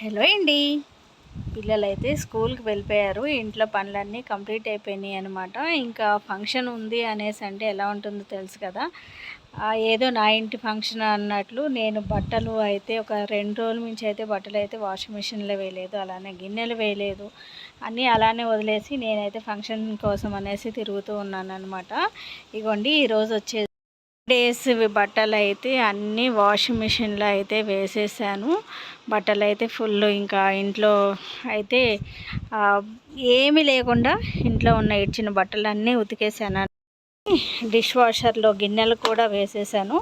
Hello అండి. పిల్లలైతే స్కూల్కి వెళ్ళిపోయారు. ఇంట్లో పనులన్నీ కంప్లీట్ అయిపోయినాయి అనమాట ఇంకా ఫంక్షన్ ఉంది అనేసి అంటే ఎలా ఉంటుందో తెలుసు కదా. ఏదో నా ఇంటి ఫంక్షన్ అన్నట్లు నేను బట్టలు అయితే ఒక రెండు రోజుల నుంచి అయితే బట్టలు అయితే వాషింగ్ మిషన్లో వేయలేదు. అలానే గిన్నెలు వేయలేదు. అన్నీ అలానే వదిలేసి నేనైతే ఫంక్షన్ కోసం అనేసి తిరుగుతూ ఉన్నాను అనమాట ఇగోండి ఈరోజు వచ్చే డేస్ బట్టలు అయితే అన్నీ వాషింగ్ మిషన్లో అయితే వేసేసాను. బట్టలు అయితే ఫుల్ ఇంకా ఇంట్లో అయితే ఏమీ లేకుండా ఇంట్లో ఉన్న ఇచ్చిన బట్టలు అన్నీ ఉతికేసాను. డిష్ వాషర్లో గిన్నెలు కూడా వేసేసాను.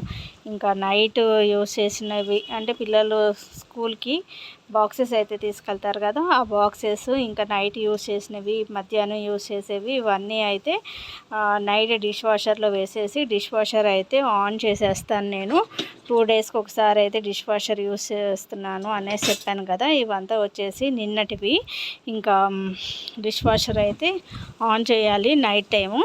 ఇంకా నైట్ యూస్ చేసినవి అంటే పిల్లలు స్కూల్కి బాక్సెస్ అయితే తీసుకెళ్తారు కదా ఆ బాక్సెస్ ఇంకా నైట్ యూస్ చేసినవి మధ్యాహ్నం యూస్ చేసేవి ఇవన్నీ అయితే నైట్ డిష్ వాషర్లో వేసేసి డిష్ వాషర్ అయితే ఆన్ చేసేస్తాను నేను. టూ డేస్కి ఒకసారి అయితే డిష్ వాషర్ యూస్ చేస్తున్నాను అనేసి చెప్పాను కదా ఇవంతా వచ్చేసి నిన్నటివి. ఇంకా డిష్ వాషర్ అయితే ఆన్ చేయాలి నైట్ టైము.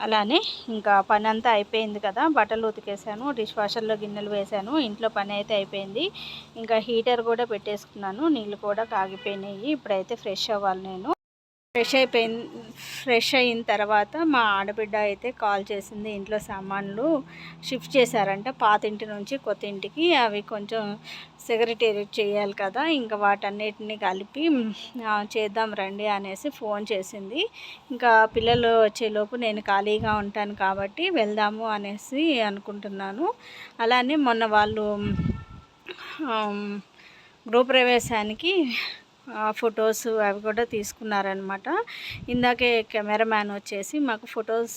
అలానే ఇంకా పని అంతా అయిపోయింది కదా బట్టలు ఉతికేసాను డిష్ వాషర్లో గిన్నెలు వేసాను ఇంట్లో పని అయితే అయిపోయింది. ఇంకా హీటర్ కూడా పెట్టేసుకున్నాను నీళ్ళు కూడా కాగిపోయినాయి ఇప్పుడైతే ఫ్రెష్ అవ్వాలి నేను. ఫ్రెష్ అయిపోయిన ఫ్రెష్ అయిన తర్వాత మా ఆడబిడ్డ అయితే కాల్ చేసింది ఇంట్లో సామాన్లు షిఫ్ట్ చేశారంట. పాత ఇంటి నుంచి కొత్త ఇంటికి. అవి కొంచెం సెక్రటేరియట్ చేయాలి కదా. ఇంకా వాటన్నిటిని కలిపి చేద్దాం రండి అనేసి ఫోన్ చేసింది. ఇంకా పిల్లలు వచ్చేలోపు నేను ఖాళీగా ఉంటాను కాబట్టి వెళ్దాము అనేసి అనుకుంటున్నాను. అలానే మొన్న వాళ్ళు గృహప్రవేశానికి ఫొటోస్ అవి కూడా తీసుకున్నారనమాట ఇందాకే కెమెరామ్యాన్ వచ్చేసి మాకు ఫొటోస్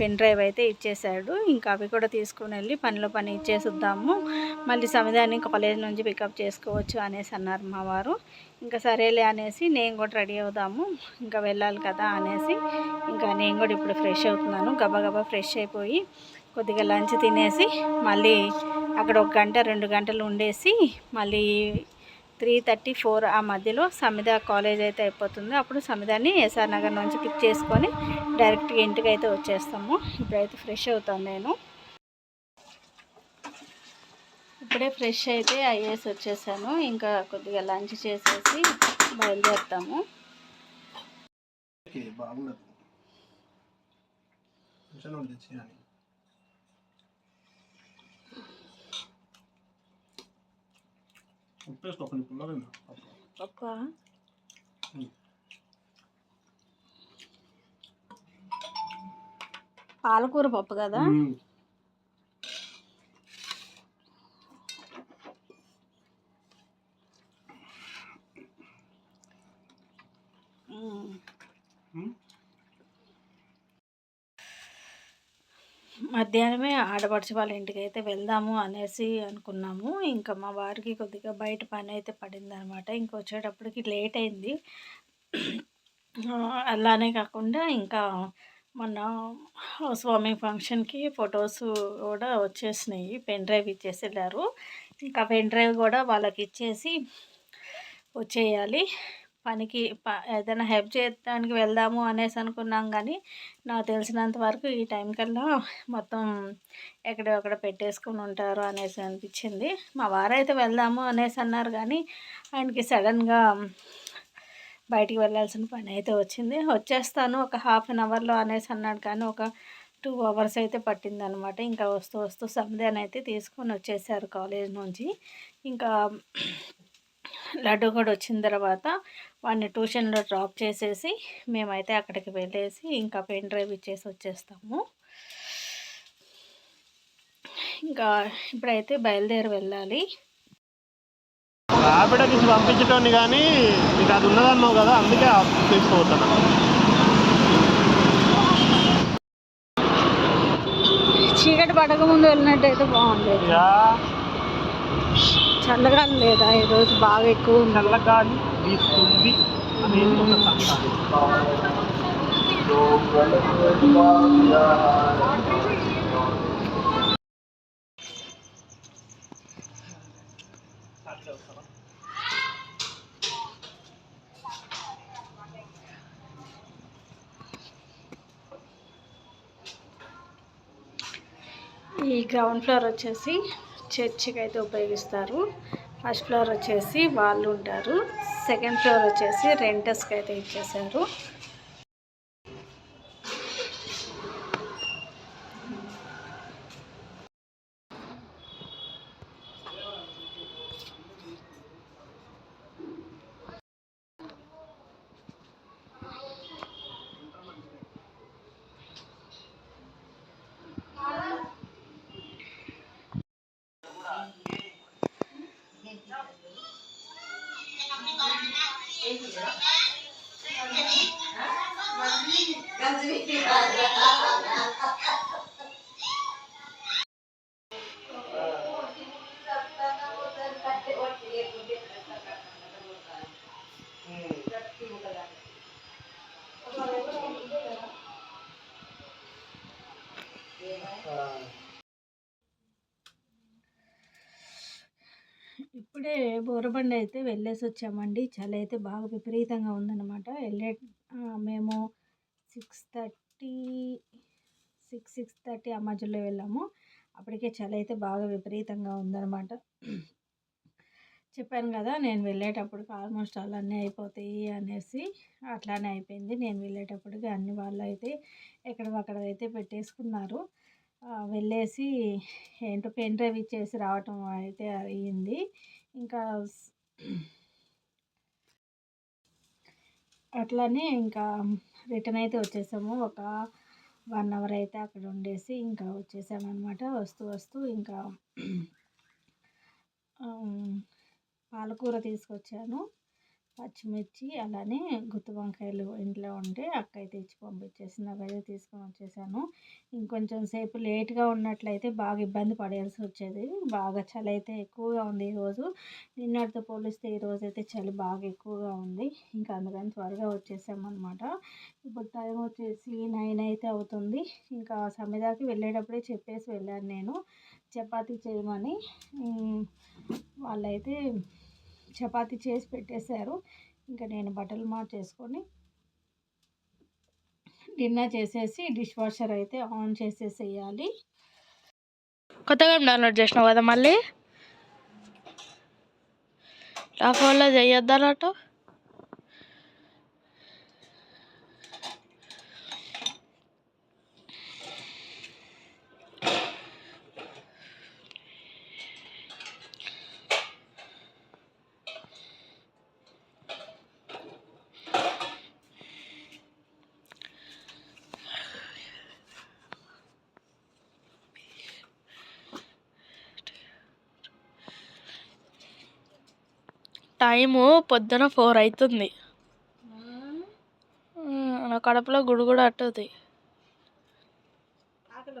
పెన్ డ్రైవ్ అయితే ఇచ్చేసాడు. ఇంకా అవి కూడా తీసుకుని వెళ్ళి పనిలో పని ఇచ్చేసిద్దాము. మళ్ళీ సమిదాన్ని కాలేజ్ నుంచి పికప్ చేసుకోవచ్చు అనేసి అన్నారు మా వారు. ఇంకా సరేలే అనేసి నేను కూడా రెడీ అవుదాము. ఇంకా వెళ్ళాలి కదా అనేసి ఇంకా నేను కూడా ఇప్పుడు ఫ్రెష్ అవుతున్నాను. గబగబా ఫ్రెష్ అయిపోయి కొద్దిగా లంచ్ తినేసి మళ్ళీ అక్కడ ఒక గంట రెండు గంటలు ఉండేసి మళ్ళీ త్రీ థర్టీ ఫోర్ ఆ మధ్యలో సమిద కాలేజ్ అయితే అయిపోతుంది. అప్పుడు సమిదాన్ని ఎస్ఆర్ నగర్ నుంచి పిక్ చేసుకొని డైరెక్ట్గా ఇంటికి అయితే వచ్చేస్తాము. ఇప్పుడైతే ఫ్రెష్ అవుతాను నేను. ఇప్పుడే ఫ్రెష్ అయితే అయ్యేసి వచ్చేసాను. ఇంకా కొద్దిగా లంచ్ చేసేసి బయలుదేరుతాము. బాగుండదు బాగున్నది కొంచెం ఒకటి తెచ్చేయాలి ఉప్పు వేసుకో కొన్ని. పప్ప ఉమ్. పాలకూర పప్పు కదా మధ్యాహ్నమే ఆడపడిచి వాళ్ళ ఇంటికి అయితే వెళ్దాము అనేసి అనుకున్నాము. ఇంకా మా వారికి కొద్దిగా బయట పని అయితే పడిందనమాట. ఇంక ఇంకా వచ్చేటప్పటికి లేట్ అయింది. అలానే కాకుండా ఇంకా మొన్న స్వామి ఫంక్షన్కి ఫొటోస్ కూడా వచ్చేసినాయి. పెన్ డ్రైవ్ ఇచ్చేసి వెళ్ళారు ఇంకా పెన్ డ్రైవ్ కూడా వాళ్ళకి ఇచ్చేసి వచ్చేయాలి. పనికి ప ఏదైనా హెల్ప్ చేయడానికి వెళ్దాము అనేసి అనుకున్నాం కానీ నాకు తెలిసినంత వరకు ఈ టైం కల్లా మొత్తం ఎక్కడెక్కడ పెట్టేసుకుని ఉంటారు అనేసి అనిపించింది. మా వారైతే వెళ్దాము అనేసి అన్నారు కానీ ఆయనకి సడన్గా బయటికి వెళ్ళాల్సిన పని అయితే వచ్చింది. వచ్చేస్తాను ఒక హాఫ్ అన్ అవర్లో అనేసి అన్నాడు కానీ ఒక టూ అవర్స్ అయితే పట్టింది అనమాట ఇంకా వస్తూ వస్తూ సంధ్యాన్ని అయితే తీసుకొని వచ్చేసారు కాలేజ్ నుంచి. ఇంకా లడ్డు కూడా వచ్చిన తర్వాత వాడిని ట్యూషన్లో డ్రాప్ చేసేసి మేమైతే అక్కడికి వెళ్ళేసి ఇంకా పెన్ డ్రైవ్ ఇచ్చేసి వచ్చేస్తాము. ఇంకా ఇప్పుడైతే బయలుదేరి వెళ్ళాలి. నుంచి పంపించటోని కానీ నీకు అది ఉన్నదన్నావు కదా అందుకే తీసుకుపోతున్నా చీకటి పడక ముందు వెళ్ళినట్టయితే బాగుండేది. యా చల్లగా లేదా ఈరోజు బాగా ఎక్కువ చల్లగాలి వీస్తుంది అనేది ఒక సంతానం. ఈ గ్రౌండ్ ఫ్లోర్ వచ్చేసి చర్చికి అయితే ఉపయోగిస్తారు. ఫస్ట్ ఫ్లోర్ వచ్చేసి వాళ్ళు ఉంటారు. సెకండ్ ఫ్లోర్ వచ్చేసి రెంటర్స్కి అయితే ఇచ్చేసారు Ganzi. Ganzi. ఇప్పుడే బోరబండ అయితే వెళ్ళేసి వచ్చామండి. చలి అయితే బాగా విపరీతంగా ఉందన్నమాట. వెళ్ళే మేము six thirty six six thirty ఆ మధ్యలో వెళ్ళాము. అప్పటికే చలి అయితే బాగా విపరీతంగా ఉందన్నమాట. చెప్పాను కదా నేను వెళ్ళేటప్పటికి ఆల్మోస్ట్ అలా అన్నీ అయిపోతాయి అనేసి అట్లానే అయిపోయింది. నేను వెళ్ళేటప్పటికి అన్ని వాళ్ళు అయితే ఎక్కడక్కడ అయితే పెట్టేసుకున్నారు. వెళ్ళేసి ఏంటో పెన్ డ్రైవ్ ఇచ్చేసి రావటం అయితే అయ్యింది ఇంకా అట్లానే ఇంకా రిటర్న్ అయితే వచ్చేసాము. ఒక వన్ అవర్ అయితే అక్కడ ఉండేసి ఇంకా వచ్చేసామన్నమాట. వస్తూ వస్తూ ఇంకా పాలకూర తీసుకొచ్చాను. పచ్చిమిర్చి అలానే గుత్తి వంకాయలు ఇంట్లో ఉంటే అక్కయ్య తెచ్చి పంపించేసింది అవైతే తీసుకొని వచ్చేసాను. ఇంకొంచెం సేపు లేట్గా ఉన్నట్లయితే బాగా ఇబ్బంది పడేయాల్సి వచ్చేది. బాగా చలి అయితే ఎక్కువగా ఉంది ఈరోజు. నిన్నటితో పోలిస్తే ఈరోజు అయితే చలి బాగా ఎక్కువగా ఉంది. ఇంకా అందుకని త్వరగా వచ్చేసామన్నమాట. ఇప్పుడు టైం వచ్చేసి నైన్ అయితే అవుతుంది. ఇంకా సమిదాకి వెళ్ళేటప్పుడే చెప్పేసి వెళ్ళాను నేను. చపాతీ చేయమని. వాళ్ళైతే చపాతీ చేసి పెట్టేశారు. ఇంకా నేను బట్టలు మార్చేసుకొని డిన్నర్ చేసేసి డిష్ వాషర్ అయితే ఆన్ చేసేసేయాలి. కొత్తగా డౌన్లోడ్ చేసినావు కదా మళ్ళీ? నా ఫోన్లో చేయొద్దన్నట్టు టైము పొద్దున ఫోర్ అవుతుంది నా కడుపులో గుడి కూడా అట్టుది. ఆకలి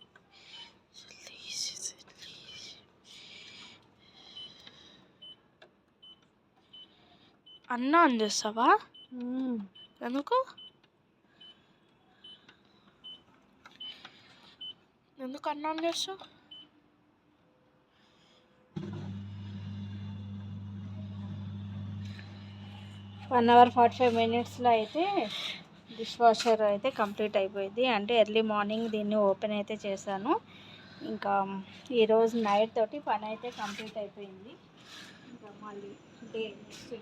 అన్న ఆన్ చేస్తావా ఎందుకు? ఎందుకు అన్న చేస్తావు వన్ అవర్ ఫార్టీ ఫైవ్ మినిట్స్లో అయితే డిష్ వాషర్ అయితే కంప్లీట్ అయిపోయింది. అంటే ఎర్లీ మార్నింగ్ దీన్ని ఓపెన్ అయితే చేశాను. ఇంకా ఈరోజు నైట్ తోటి పని అయితే కంప్లీట్ అయిపోయింది. ఇంకా మళ్ళీ డే నెక్స్ట్ డే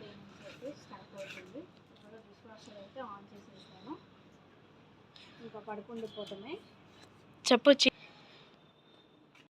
నుంచి అయితే ఇప్పుడు డిష్ వాషర్ అయితే ఆన్ చేసేసాను ఇంకా పడుకుండిపోతున్నాయి చెప్పొచ్చి